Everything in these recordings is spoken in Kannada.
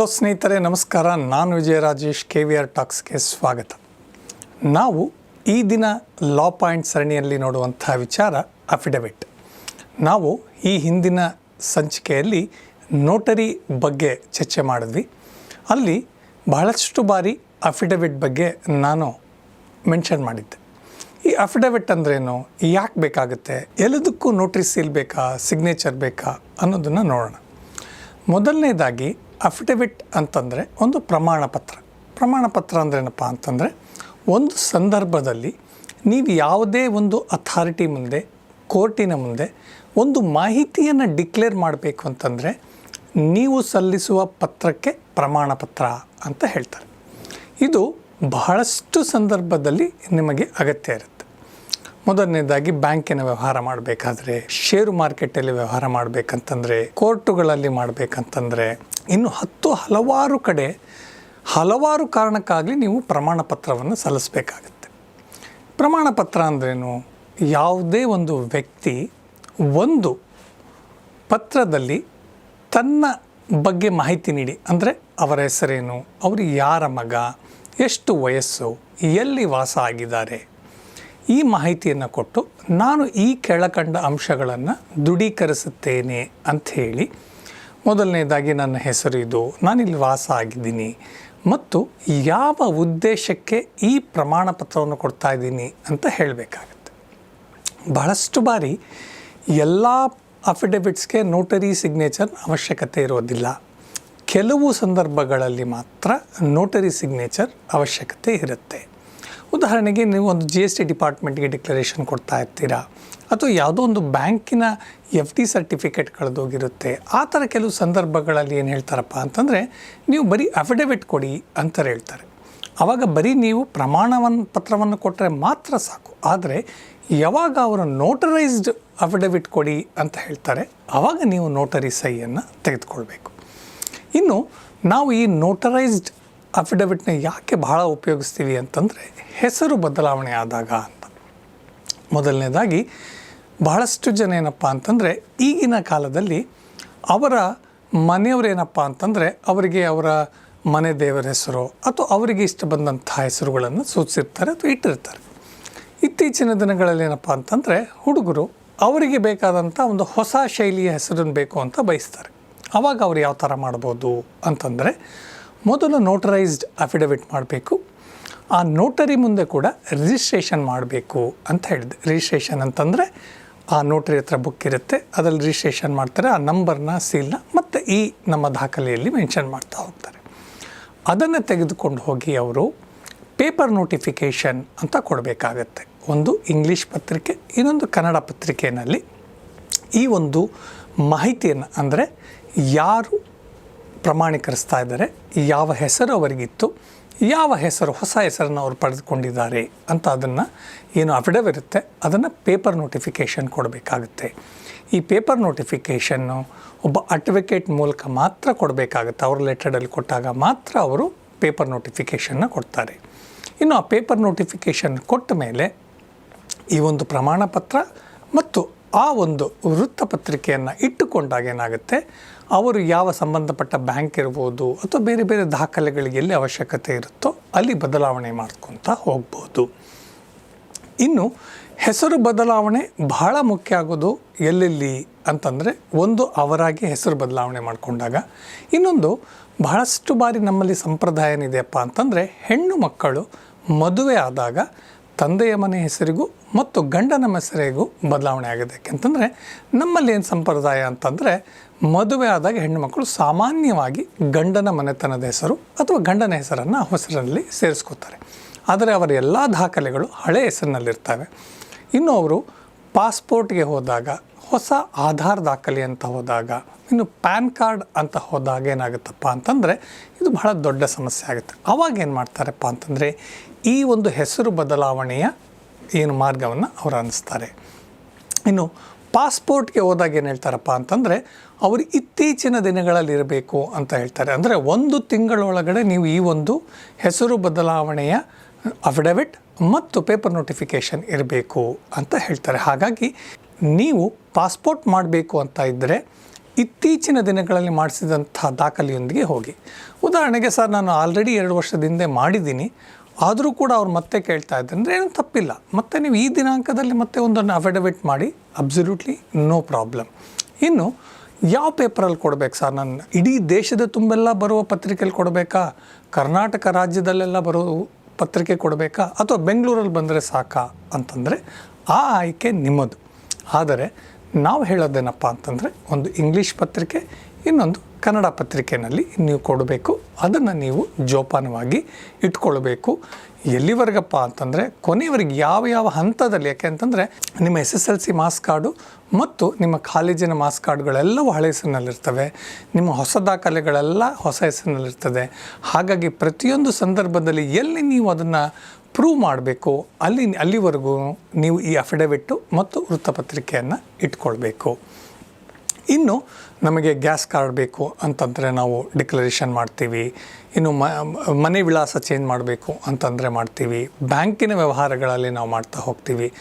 ಹಲೋ ಸ್ನೇಹಿತರೆ, ನಮಸ್ಕಾರ. ನಾನು Vijaya Rajesh K V R ಟಾಕ್ಸ್ಗೆ ಸ್ವಾಗತ. ನಾವು ಈ ದಿನ ಲಾ ಪಾಯಿಂಟ್ ಸರಣಿಯಲ್ಲಿ ನೋಡುವಂಥ ವಿಚಾರ ಅಫಿಡವಿಟ್ ನಾವು ಈ ಹಿಂದಿನ ಸಂಚಿಕೆಯಲ್ಲಿ ನೋಟರಿ ಬಗ್ಗೆ ಚರ್ಚೆ ಮಾಡಿದ್ವಿ. ಅಲ್ಲಿ ಬಹಳಷ್ಟು ಬಾರಿ ಅಫಿಡವಿಟ್ ಬಗ್ಗೆ ನಾನು ಮೆನ್ಷನ್ ಮಾಡಿದ್ದೆ. ಈ ಅಫಿಡವಿಟ್ ಅಂದ್ರೇನು? ಯಾಕೆ ಬೇಕಾಗುತ್ತೆ? ಎಲ್ಲದಕ್ಕೂ ನೋಟ್ರಿ ಸೀಲ್ ಬೇಕಾ? ಸಿಗ್ನೇಚರ್ ಬೇಕಾ? ಅನ್ನೋದನ್ನು ನೋಡೋಣ. ಮೊದಲನೇದಾಗಿ ಅಫಿಡವಿಟ್ ಅಂತಂದರೆ ಒಂದು ಪ್ರಮಾಣ ಪತ್ರ. ಪ್ರಮಾಣ ಪತ್ರ ಅಂದ್ರೇನಪ್ಪ ಅಂತಂದರೆ ಒಂದು ಸಂದರ್ಭದಲ್ಲಿ ನೀವು ಯಾವುದೇ ಒಂದು ಅಥಾರಿಟಿ ಮುಂದೆ, ಕೋರ್ಟಿನ ಮುಂದೆ ಒಂದು ಮಾಹಿತಿಯನ್ನು ಡಿಕ್ಲೇರ್ ಮಾಡಬೇಕು ಅಂತಂದರೆ ನೀವು ಸಲ್ಲಿಸುವ ಪತ್ರಕ್ಕೆ ಪ್ರಮಾಣ ಪತ್ರ ಅಂತ ಹೇಳ್ತಾರೆ. ಇದು ಬಹಳಷ್ಟು ಸಂದರ್ಭದಲ್ಲಿ ನಿಮಗೆ ಅಗತ್ಯ ಇರುತ್ತೆ. ಮೊದಲನೇದಾಗಿ ಬ್ಯಾಂಕಿನ ವ್ಯವಹಾರ ಮಾಡಬೇಕಾದ್ರೆ ಷೇರು ಮಾರ್ಕೆಟಲ್ಲಿ ವ್ಯವಹಾರ ಮಾಡಬೇಕಂತಂದರೆ ಕೋರ್ಟುಗಳಲ್ಲಿ ಮಾಡಬೇಕಂತಂದರೆ ಇನ್ನು ಹತ್ತು ಹಲವಾರು ಕಡೆ ಹಲವಾರು ಕಾರಣಕ್ಕಾಗಲಿ ನೀವು ಪ್ರಮಾಣ ಪತ್ರವನ್ನು ಸಲ್ಲಿಸಬೇಕಾಗತ್ತೆ. ಪ್ರಮಾಣ ಪತ್ರ ಅಂದ್ರೇನು? ಯಾವುದೇ ಒಂದು ವ್ಯಕ್ತಿ ಒಂದು ಪತ್ರದಲ್ಲಿ ತನ್ನ ಬಗ್ಗೆ ಮಾಹಿತಿ ನೀಡಿ. ಅಂದರೆ ಅವರ ಹೆಸರೇನು? ಅವರು ಯಾರ ಮಗ? ಎಷ್ಟು ವಯಸ್ಸು? ಎಲ್ಲಿ ವಾಸ ಆಗಿದ್ದಾರೆ? ಈ ಮಾಹಿತಿಯನ್ನು ಕೊಟ್ಟು ನಾನು ಈ ಕೆಳಕಂಡ ಅಂಶಗಳನ್ನು ದೃಢೀಕರಿಸುತ್ತೇನೆ ಅಂಥೇಳಿ ಮೊದಲನೇದಾಗಿ ನನ್ನ ಹೆಸರು ಇದು. ನಾನಿಲ್ಲಿ ವಾಸ ಆಗಿದ್ದೀನಿ. ಮತ್ತು ಯಾವ ಉದ್ದೇಶಕ್ಕೆ ಈ ಪ್ರಮಾಣ ಪತ್ರವನ್ನು ಕೊಡ್ತಾ ಇದ್ದೀನಿ ಅಂತ ಹೇಳಬೇಕಾಗತ್ತೆ. ಬಹಳಷ್ಟು ಬಾರಿ ಎಲ್ಲ ಅಫಿಡವಿಟ್ಸ್ಗೆ ನೋಟರಿ ಸಿಗ್ನೇಚರ್ ಅವಶ್ಯಕತೆ ಇರೋದಿಲ್ಲ. ಕೆಲವು ಸಂದರ್ಭಗಳಲ್ಲಿ ಮಾತ್ರ ನೋಟರಿ ಸಿಗ್ನೇಚರ್ ಅವಶ್ಯಕತೆ ಇರುತ್ತೆ. ಉದಾಹರಣೆಗೆ ನೀವು ಒಂದು ಜಿ ಎಸ್ ಟಿ ಡಿಪಾರ್ಟ್ಮೆಂಟ್ಗೆ ಡಿಕ್ಲರೇಷನ್ ಕೊಡ್ತಾ ಇರ್ತೀರಾ? ಅಥವಾ ಯಾವುದೋ ಒಂದು ಬ್ಯಾಂಕಿನ ಎಫ್ ಡಿ ಸರ್ಟಿಫಿಕೇಟ್ ಕಳೆದೋಗಿರುತ್ತೆ ಆ ಥರ ಕೆಲವು ಸಂದರ್ಭಗಳಲ್ಲಿ ಏನು ಹೇಳ್ತಾರಪ್ಪ ಅಂತಂದರೆ, ನೀವು ಬರೀ ಅಫಿಡವಿಟ್ ಕೊಡಿ ಅಂತ ಹೇಳ್ತಾರೆ. ಆವಾಗ ಬರೀ ನೀವು ಪ್ರಮಾಣವನ್ನು ಪತ್ರವನ್ನು ಕೊಟ್ಟರೆ ಮಾತ್ರ ಸಾಕು. ಆದರೆ ಯಾವಾಗ ಅವರು ನೋಟರೈಸ್ಡ್ ಅಫಿಡವಿಟ್ ಕೊಡಿ ಅಂತ ಹೇಳ್ತಾರೆ ಆವಾಗ ನೀವು ನೋಟರಿ ಸಹಿಯನ್ನು ತೆಗೆದುಕೊಳ್ಬೇಕು. ಇನ್ನು ನಾವು ಈ ನೋಟರೈಸ್ಡ್ ಅಫಿಡವಿಟ್ನ ಯಾಕೆ ಬಹಳ ಉಪಯೋಗಿಸ್ತೀವಿ ಅಂತಂದರೆ ಹೆಸರು ಬದಲಾವಣೆ ಆದಾಗ ಅಂತ. ಮೊದಲನೇದಾಗಿ ಬಹಳಷ್ಟು ಜನ ಏನಪ್ಪ ಅಂತಂದರೆ ಈಗಿನ ಕಾಲದಲ್ಲಿ ಅವರ ಮನೆಯವರೇನಪ್ಪ ಅಂತಂದರೆ ಅವರಿಗೆ ಅವರ ಮನೆ ದೇವರ ಹೆಸರು ಅಥವಾ ಅವರಿಗೆ ಇಷ್ಟ ಬಂದಂಥ ಹೆಸರುಗಳನ್ನು ಸೂಚಿಸಿರ್ತಾರೆ ಅಥವಾ ಇಟ್ಟಿರ್ತಾರೆ. ಇತ್ತೀಚಿನ ದಿನಗಳಲ್ಲಿ ಏನಪ್ಪ ಅಂತಂದರೆ ಹುಡುಗರು ಅವರಿಗೆ ಬೇಕಾದಂಥ ಒಂದು ಹೊಸ ಶೈಲಿಯ ಹೆಸರನ್ನು ಬೇಕು ಅಂತ ಬಯಸ್ತಾರೆ. ಆವಾಗ ಅವ್ರು ಯಾವ ಥರ ಮಾಡ್ಬೋದು ಅಂತಂದರೆ ಮೊದಲು ನೋಟರೈಸ್ಡ್ ಅಫಿಡವಿಟ್ ಮಾಡಬೇಕು. ಆ ನೋಟರಿ ಮುಂದೆ ಕೂಡ ರಿಜಿಸ್ಟ್ರೇಷನ್ ಮಾಡಬೇಕು ಅಂತ ಹೇಳಿದೆ. ರಿಜಿಸ್ಟ್ರೇಷನ್ ಅಂತಂದರೆ ಆ ನೋಟರಿ ಹತ್ರ ಬುಕ್ ಇರುತ್ತೆ, ಅದರಲ್ಲಿ ರಿಜಿಸ್ಟ್ರೇಷನ್ ಮಾಡ್ತಾರೆ, ಆ ನಂಬರ್ನ ಸೀಲ್ನ ಮತ್ತು ಈ ನಮ್ಮ ದಾಖಲೆಯಲ್ಲಿ ಮೆನ್ಷನ್ ಮಾಡ್ತಾ ಹೋಗ್ತಾರೆ. ಅದನ್ನು ತೆಗೆದುಕೊಂಡು ಹೋಗಿ ಅವರು ಪೇಪರ್ ನೋಟಿಫಿಕೇಷನ್ ಅಂತ ಕೊಡಬೇಕಾಗತ್ತೆ. ಒಂದು ಇಂಗ್ಲೀಷ್ ಪತ್ರಿಕೆ, ಇನ್ನೊಂದು ಕನ್ನಡ ಪತ್ರಿಕೆಯಲ್ಲಿ ಈ ಒಂದು ಮಾಹಿತಿಯನ್ನು ಅಂದರೆ ಯಾರು ಪ್ರಮಾಣೀಕರಿಸ್ತಾ ಇದ್ದಾರೆ. ಯಾವ ಹೆಸರು ಅವರಿಗಿತ್ತು ಯಾವ ಹೆಸರು, ಹೊಸ ಹೆಸರನ್ನು ಅವರು ಪಡೆದುಕೊಂಡಿದ್ದಾರೆ ಅಂತ ಅದನ್ನು ಏನು ಅಫಿಡವ್ ಇರುತ್ತೆ, ಅದನ್ನು ಪೇಪರ್ ನೋಟಿಫಿಕೇಷನ್ ಕೊಡಬೇಕಾಗುತ್ತೆ. ಈ ಪೇಪರ್ ನೋಟಿಫಿಕೇಷನ್ನು ಒಬ್ಬ ಅಡ್ವೊಕೇಟ್ ಮೂಲಕ ಮಾತ್ರ ಕೊಡಬೇಕಾಗುತ್ತೆ. ಅವ್ರ ಲೆಟರ್ಡಲ್ಲಿ ಕೊಟ್ಟಾಗ ಮಾತ್ರ ಅವರು ಪೇಪರ್ ನೋಟಿಫಿಕೇಷನ್ನ ಕೊಡ್ತಾರೆ. ಇನ್ನು ಆ ಪೇಪರ್ ನೋಟಿಫಿಕೇಷನ್ ಕೊಟ್ಟ ಮೇಲೆ ಈ ಒಂದು ಪ್ರಮಾಣ ಪತ್ರ ಮತ್ತು ಆ ಒಂದು ವೃತ್ತಪತ್ರಿಕೆಯನ್ನು ಇಟ್ಟುಕೊಂಡಾಗ ಏನಾಗುತ್ತೆ? ಅವರು ಯಾವ ಸಂಬಂಧಪಟ್ಟ ಬ್ಯಾಂಕ್ ಇರ್ಬೋದು ಅಥವಾ ಬೇರೆ ಬೇರೆ ದಾಖಲೆಗಳಿಗೆ ಎಲ್ಲಿ ಅವಶ್ಯಕತೆ ಇರುತ್ತೋ ಅಲ್ಲಿ ಬದಲಾವಣೆ ಮಾಡ್ಕೊತಾ ಹೋಗ್ಬೋದು. ಇನ್ನು ಹೆಸರು ಬದಲಾವಣೆ ಬಹಳ ಮುಖ್ಯ ಆಗೋದು ಎಲ್ಲೆಲ್ಲಿ ಅಂತಂದರೆ ಒಂದು ಅವರಾಗಿ ಹೆಸರು ಬದಲಾವಣೆ ಮಾಡಿಕೊಂಡಾಗ. ಇನ್ನೊಂದು ಬಹಳಷ್ಟು ಬಾರಿ ನಮ್ಮಲ್ಲಿ ಸಂಪ್ರದಾಯ ಏನಿದೆಯಪ್ಪ ಅಂತಂದರೆ ಹೆಣ್ಣು ಮಕ್ಕಳು ಮದುವೆ ಆದಾಗ ತಂದೆಯ ಮನೆ ಹೆಸರಿಗೂ ಮತ್ತು ಗಂಡನ ಹೆಸರಿಗೂ ಬದಲಾವಣೆ ಆಗಿದೆ. ಯಾಕೆಂತಂದರೆ ನಮ್ಮಲ್ಲಿ ಏನು ಸಂಪ್ರದಾಯ ಅಂತಂದರೆ ಮದುವೆ ಆದಾಗ ಹೆಣ್ಣುಮಕ್ಕಳು ಸಾಮಾನ್ಯವಾಗಿ ಗಂಡನ ಮನೆತನದ ಹೆಸರು ಅಥವಾ ಗಂಡನ ಹೆಸರನ್ನು ಹೊಸರಲ್ಲಿ ಸೇರಿಸ್ಕೋತಾರೆ. ಆದರೆ ಅವರ ಎಲ್ಲ ದಾಖಲೆಗಳು ಹಳೆ ಹೆಸರಿನಲ್ಲಿರ್ತವೆ. ಇನ್ನು ಅವರು ಪಾಸ್ಪೋರ್ಟ್ಗೆ ಹೋದಾಗ ಹೊಸ ಆಧಾರ್ ದಾಖಲೆ ಅಂತ ಹೋದಾಗ, ಇನ್ನು ಪ್ಯಾನ್ ಕಾರ್ಡ್ ಅಂತ ಹೋದಾಗ ಏನಾಗುತ್ತಪ್ಪ ಅಂತಂದರೆ, ಇದು ಬಹಳ ದೊಡ್ಡ ಸಮಸ್ಯೆ ಆಗುತ್ತೆ. ಆವಾಗ ಏನು ಮಾಡ್ತಾರಪ್ಪ ಅಂತಂದರೆ, ಈ ಒಂದು ಹೆಸರು ಬದಲಾವಣೆಯ ಏನು ಮಾರ್ಗವನ್ನು ಅವರು ಅನ್ನಿಸ್ತಾರೆ ಇನ್ನು ಪಾಸ್ಪೋರ್ಟ್ಗೆ ಹೋದಾಗ ಏನು ಹೇಳ್ತಾರಪ್ಪ ಅಂತಂದರೆ, ಅವರು ಇತ್ತೀಚಿನ ದಿನಗಳಲ್ಲಿ ಇರಬೇಕು ಅಂತ ಹೇಳ್ತಾರೆ. ಅಂದರೆ ಒಂದು ತಿಂಗಳೊಳಗಡೆ ನೀವು ಈ ಒಂದು ಹೆಸರು ಬದಲಾವಣೆಯ ಅಫಿಡವಿಟ್ ಮತ್ತು ಪೇಪರ್ ನೋಟಿಫಿಕೇಷನ್ ಇರಬೇಕು ಅಂತ ಹೇಳ್ತಾರೆ. ಹಾಗಾಗಿ ನೀವು ಪಾಸ್ಪೋರ್ಟ್ ಮಾಡಬೇಕು ಅಂತ ಇದ್ದರೆ ಇತ್ತೀಚಿನ ದಿನಗಳಲ್ಲಿ ಮಾಡಿಸಿದಂಥ ದಾಖಲೆಯೊಂದಿಗೆ ಹೋಗಿ. ಉದಾಹರಣೆಗೆ ಸರ್, ನಾನು ಆಲ್ರೆಡಿ ಎರಡು ವರ್ಷದಿಂದ ಮಾಡಿದ್ದೀನಿ. ಆದರೂ ಕೂಡ ಅವ್ರು ಮತ್ತೆ ಕೇಳ್ತಾ ಇದ್ದೆ ಅಂದರೆ ಏನೂ ತಪ್ಪಿಲ್ಲ. ಮತ್ತು ನೀವು ಈ ದಿನಾಂಕದಲ್ಲಿ ಮತ್ತೆ ಒಂದನ್ನು ಅಫಿಡವಿಟ್ ಮಾಡಿ ಅಬ್ಸಲ್ಯೂಟ್ಲಿ ನೋ ಪ್ರಾಬ್ಲಮ್ ಇನ್ನು ಯಾವ ಪೇಪರಲ್ಲಿ ಕೊಡಬೇಕು ಸರ್? ನಾನು ಇಡೀ ದೇಶದ ತುಂಬೆಲ್ಲ ಬರುವ ಪತ್ರಿಕೆಯಲ್ಲಿ ಕೊಡಬೇಕಾ? ಕರ್ನಾಟಕ ರಾಜ್ಯದಲ್ಲೆಲ್ಲ ಬರೋ ಪತ್ರಿಕೆ ಕೊಡಬೇಕಾ? ಅಥವಾ ಬೆಂಗಳೂರಲ್ಲಿ ಬಂದರೆ ಸಾಕಾ ಅಂತಂದರೆ ಆ ಆಯ್ಕೆ ನಿಮ್ಮದು. ಆದರೆ ನಾವು ಹೇಳೋದೇನಪ್ಪ ಅಂತಂದರೆ ಒಂದು ಇಂಗ್ಲೀಷ್ ಪತ್ರಿಕೆ, ಇನ್ನೊಂದು ಕನ್ನಡ ಪತ್ರಿಕೆಯಲ್ಲಿ ನೀವು ಕೊಡಬೇಕು. ಅದನ್ನು ನೀವು ಜೋಪಾನವಾಗಿ ಇಟ್ಕೊಳ್ಬೇಕು. ಎಲ್ಲಿವರೆಗಪ್ಪ ಅಂತಂದರೆ ಕೊನೆಯವರೆಗೆ ಯಾವ ಯಾವ ಹಂತದಲ್ಲಿ, ಯಾಕೆ ಅಂತಂದರೆ ನಿಮ್ಮ S S L C marks card ಮತ್ತು ನಿಮ್ಮ ಕಾಲೇಜಿನ ಮಾಸ್ ಕಾರ್ಡ್ಗಳೆಲ್ಲವೂ ಹಳೆ ಹೆಸರಿನಲ್ಲಿರ್ತವೆ. ನಿಮ್ಮ ಹೊಸ ದಾಖಲೆಗಳೆಲ್ಲ ಹೊಸ ಹೆಸರಿನಲ್ಲಿರ್ತದೆ. ಹಾಗಾಗಿ ಪ್ರತಿಯೊಂದು ಸಂದರ್ಭದಲ್ಲಿ ಎಲ್ಲಿ ನೀವು ಅದನ್ನು ಪ್ರೂವ್ ಮಾಡಬೇಕು. ಅಲ್ಲಿ, ಅಲ್ಲಿವರೆಗೂ ನೀವು ಈ ಅಫಿಡವಿಟ್ಟು ಮತ್ತು ವೃತ್ತಪತ್ರಿಕೆಯನ್ನು ಇಟ್ಕೊಳ್ಬೇಕು. ಇನ್ನು ನಮಗೆ ಗ್ಯಾಸ್ ಕಾರ್ಡ್ ಬೇಕು ಅಂತಂದರೆ ನಾವು ಡಿಕ್ಲರೇಷನ್ ಮಾಡ್ತೀವಿ. ಇನ್ನು ಮನೆ ವಿಳಾಸ ಚೇಂಜ್ ಮಾಡಬೇಕು ಅಂತಂದರೆ ಮಾಡ್ತೀವಿ. ಬ್ಯಾಂಕಿನ ವ್ಯವಹಾರಗಳಲ್ಲಿ ನಾವು ಮಾಡ್ತಾ ಹೋಗ್ತೀವಿ.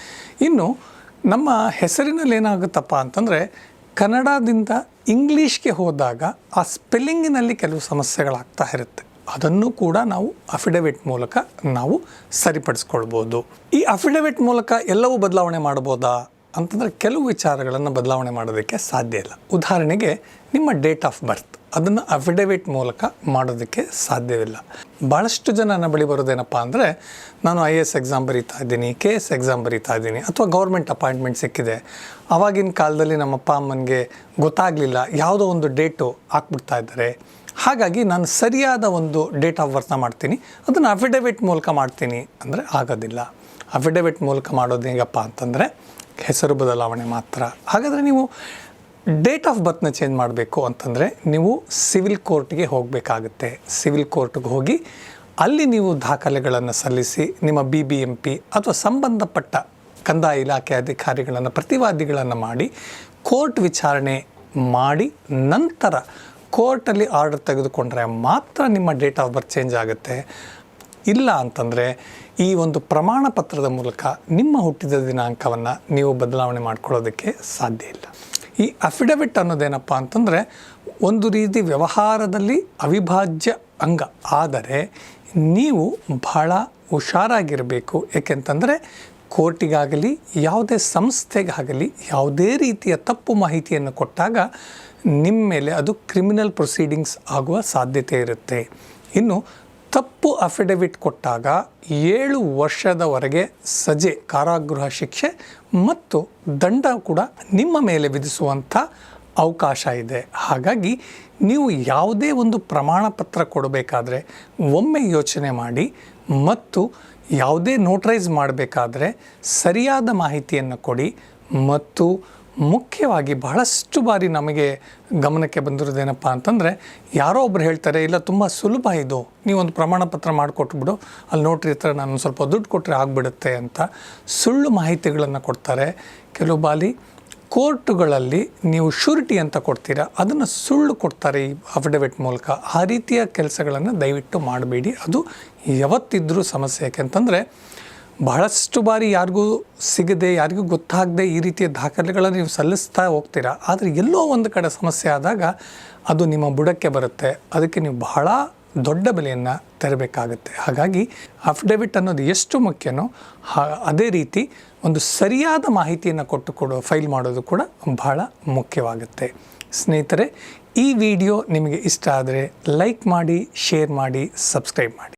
ಇನ್ನು ನಮ್ಮ ಹೆಸರಿನಲ್ಲಿ ಏನಾಗುತ್ತಪ್ಪ ಅಂತಂದರೆ ಕನ್ನಡದಿಂದ ಇಂಗ್ಲೀಷ್ಗೆ ಹೋದಾಗ ಆ ಸ್ಪೆಲ್ಲಿಂಗಿನಲ್ಲಿ ಕೆಲವು ಸಮಸ್ಯೆಗಳಾಗ್ತಾ ಇರುತ್ತೆ. ಅದನ್ನು ಕೂಡ ನಾವು ಅಫಿಡವಿಟ್ ಮೂಲಕ ನಾವು ಸರಿಪಡಿಸ್ಕೊಳ್ಬೋದು. ಈ ಅಫಿಡವಿಟ್ ಮೂಲಕ ಎಲ್ಲವೂ ಬದಲಾವಣೆ ಮಾಡ್ಬೋದಾ? ಅಂತಂದರೆ ಕೆಲವು ವಿಚಾರಗಳನ್ನು ಬದಲಾವಣೆ ಮಾಡೋದಕ್ಕೆ ಸಾಧ್ಯ ಇಲ್ಲ. ಉದಾಹರಣೆಗೆ, ನಿಮ್ಮ ಡೇಟ್ ಆಫ್ ಬರ್ತ್ ಅದನ್ನು ಅಫಿಡವಿಟ್ ಮೂಲಕ ಮಾಡೋದಕ್ಕೆ ಸಾಧ್ಯವಿಲ್ಲ. ಭಾಳಷ್ಟು ಜನ ನನ್ನ ಬಳಿ ಬರೋದೇನಪ್ಪ ಅಂದರೆ, ನಾನು ಐ ಎ ಎಸ್ ಎಕ್ಸಾಮ್ ಬರೀತಾ ಇದ್ದೀನಿ ಕೆ ಎಸ್ ಎಕ್ಸಾಮ್ ಬರೀತಾ ಇದ್ದೀನಿ, ಅಥವಾ ಗೌರ್ಮೆಂಟ್ ಅಪಾಯಿಂಟ್ಮೆಂಟ್ ಸಿಕ್ಕಿದೆ. ಆವಾಗಿನ ಕಾಲದಲ್ಲಿ ನಮ್ಮ ಅಪ್ಪ ಅಮ್ಮನಿಗೆ ಗೊತ್ತಾಗಲಿಲ್ಲ, ಯಾವುದೋ ಒಂದು ಡೇಟು ಹಾಕ್ಬಿಡ್ತಾ ಇದ್ದಾರೆ. ಹಾಗಾಗಿ ನಾನು ಸರಿಯಾದ ಒಂದು ಡೇಟ್ ಆಫ್ ಬರ್ತ್ನ ಮಾಡ್ತೀನಿ. ಅದನ್ನು ಅಫಿಡೆವಿಟ್ ಮೂಲಕ ಮಾಡ್ತೀನಿ ಅಂದರೆ ಆಗೋದಿಲ್ಲ. ಅಫಿಡವಿಟ್ ಮೂಲಕ ಮಾಡೋದು ಹೇಗಪ್ಪ ಅಂತಂದರೆ ಹೆಸರು ಬದಲಾವಣೆ ಮಾತ್ರ. ಹಾಗಾದರೆ ನೀವು ಡೇಟ್ ಆಫ್ ಬರ್ತ್ನ ಚೇಂಜ್ ಮಾಡಬೇಕು ಅಂತಂದರೆ ನೀವು ಸಿವಿಲ್ ಕೋರ್ಟ್ಗೆ ಹೋಗಬೇಕಾಗುತ್ತೆ. ಸಿವಿಲ್ ಕೋರ್ಟ್ಗೆ ಹೋಗಿ ಅಲ್ಲಿ ನೀವು ದಾಖಲೆಗಳನ್ನು ಸಲ್ಲಿಸಿ ನಿಮ್ಮ ಬಿ ಬಿ ಎಂ ಪಿ ಅಥವಾ ಸಂಬಂಧಪಟ್ಟ ಕಂದಾಯ ಇಲಾಖೆ ಅಧಿಕಾರಿಗಳನ್ನು, ಪ್ರತಿವಾದಿಗಳನ್ನು ಮಾಡಿ ಕೋರ್ಟ್ ವಿಚಾರಣೆ ಮಾಡಿ ನಂತರ ಕೋರ್ಟಲ್ಲಿ ಆರ್ಡರ್ ತೆಗೆದುಕೊಂಡ್ರೆ ಮಾತ್ರ ನಿಮ್ಮ ಡೇಟ್ ಆಫ್ ಬರ್ತ್ ಚೇಂಜ್ ಆಗುತ್ತೆ. ಇಲ್ಲ ಅಂತಂದರೆ ಈ ಒಂದು ಪ್ರಮಾಣ ಪತ್ರದ ಮೂಲಕ ನಿಮ್ಮ ಹುಟ್ಟಿದ ದಿನಾಂಕವನ್ನು ನೀವು ಬದಲಾವಣೆ ಮಾಡ್ಕೊಳ್ಳೋದಕ್ಕೆ ಸಾಧ್ಯ ಇಲ್ಲ. ಈ ಅಫಿಡವಿಟ್ ಅನ್ನೋದೇನಪ್ಪ ಅಂತಂದರೆ ಒಂದು ರೀತಿ ವ್ಯವಹಾರದಲ್ಲಿ ಅವಿಭಾಜ್ಯ ಅಂಗ. ಆದರೆ ನೀವು ಬಹಳ ಹುಷಾರಾಗಿರಬೇಕು. ಏಕೆಂತಂದರೆ ಕೋರ್ಟಿಗಾಗಲಿ, ಯಾವುದೇ ಸಂಸ್ಥೆಗಾಗಲಿ ಯಾವುದೇ ರೀತಿಯ ತಪ್ಪು ಮಾಹಿತಿಯನ್ನು ಕೊಟ್ಟಾಗ ನಿಮ್ಮ ಮೇಲೆ ಅದು ಕ್ರಿಮಿನಲ್ ಪ್ರೊಸೀಡಿಂಗ್ಸ್ ಆಗುವ ಸಾಧ್ಯತೆ ಇರುತ್ತೆ. ಇನ್ನು ತಪ್ಪು ಅಫಿಡವಿಟ್ ಕೊಟ್ಟಾಗ ಏಳು ವರ್ಷದವರೆಗೆ ಸಜೆ, ಕಾರಾಗೃಹ ಶಿಕ್ಷೆ ಮತ್ತು ದಂಡ ಕೂಡ ನಿಮ್ಮ ಮೇಲೆ ವಿಧಿಸುವಂಥ ಅವಕಾಶ ಇದೆ. ಹಾಗಾಗಿ ನೀವು ಯಾವುದೇ ಒಂದು ಪ್ರಮಾಣ ಪತ್ರ ಕೊಡಬೇಕಾದ್ರೆ ಒಮ್ಮೆ ಯೋಚನೆ ಮಾಡಿ ಮತ್ತು ಯಾವುದೇ ನೋಟ್ರೈಸ್ ಮಾಡಬೇಕಾದ್ರೆ ಸರಿಯಾದ ಮಾಹಿತಿಯನ್ನು ಕೊಡಿ ಮತ್ತು ಮುಖ್ಯವಾಗಿ ಬಹಳಷ್ಟು ಬಾರಿ ನಮಗೆ ಗಮನಕ್ಕೆ ಬಂದಿರೋದೇನಪ್ಪ ಅಂತಂದರೆ, ಯಾರೋ ಒಬ್ರು ಹೇಳ್ತಾರೆ, ಇಲ್ಲ, ತುಂಬ ಸುಲಭ ಇದು. ನೀವೊಂದು ಪ್ರಮಾಣ ಪತ್ರ ಮಾಡಿಕೊಟ್ಬಿಡು ಅಲ್ಲಿ ನೋಟ್ರಿ ಹತ್ರ ನಾನು ಸ್ವಲ್ಪ ದುಡ್ಡು ಕೊಟ್ಟರೆ ಆಗಿಬಿಡುತ್ತೆ ಅಂತ ಸುಳ್ಳು ಮಾಹಿತಿಗಳನ್ನು ಕೊಡ್ತಾರೆ. ಕೆಲವು ಬಾರಿ ಕೋರ್ಟುಗಳಲ್ಲಿ ನೀವು ಶೂರಿಟಿ ಅಂತ ಕೊಡ್ತೀರಾ, ಅದನ್ನು ಸುಳ್ಳು ಕೊಡ್ತಾರೆ ಈ ಅಫಿಡವಿಟ್ ಮೂಲಕ. ಆ ರೀತಿಯ ಕೆಲಸಗಳನ್ನು ದಯವಿಟ್ಟು ಮಾಡಬೇಡಿ. ಅದು ಯಾವತ್ತಿದ್ರೂ ಸಮಸ್ಯೆ. ಯಾಕೆಂತಂದರೆ ಬಹಳಷ್ಟು ಬಾರಿ ಯಾರಿಗೂ ಸಿಗದೆ, ಯಾರಿಗೂ ಗೊತ್ತಾಗದೆ ಈ ರೀತಿಯ ದಾಖಲೆಗಳನ್ನು ನೀವು ಸಲ್ಲಿಸ್ತಾ ಹೋಗ್ತೀರಾ? ಆದರೆ ಎಲ್ಲೋ ಒಂದು ಕಡೆ ಸಮಸ್ಯೆ ಆದಾಗ ಅದು ನಿಮ್ಮ ಬುಡಕ್ಕೆ ಬರುತ್ತೆ. ಅದಕ್ಕೆ ನೀವು ಬಹಳ ದೊಡ್ಡ ಬೆಲೆಯನ್ನು ತೆರಬೇಕಾಗುತ್ತೆ. ಹಾಗಾಗಿ ಅಫಿಡವಿಟ್ ಅನ್ನೋದು ಎಷ್ಟು ಮುಖ್ಯನೋ ಅದೇ ರೀತಿ ಒಂದು ಸರಿಯಾದ ಮಾಹಿತಿಯನ್ನು ಕೊಟ್ಟು ಕೊಡೋ ಫೈಲ್ ಮಾಡೋದು ಕೂಡ ಬಹಳ ಮುಖ್ಯವಾಗುತ್ತೆ. ಸ್ನೇಹಿತರೆ, ಈ ವಿಡಿಯೋ ನಿಮಗೆ ಇಷ್ಟ ಆದರೆ ಲೈಕ್ ಮಾಡಿ, ಶೇರ್ ಮಾಡಿ, ಸಬ್ಸ್ಕ್ರೈಬ್ ಮಾಡಿ.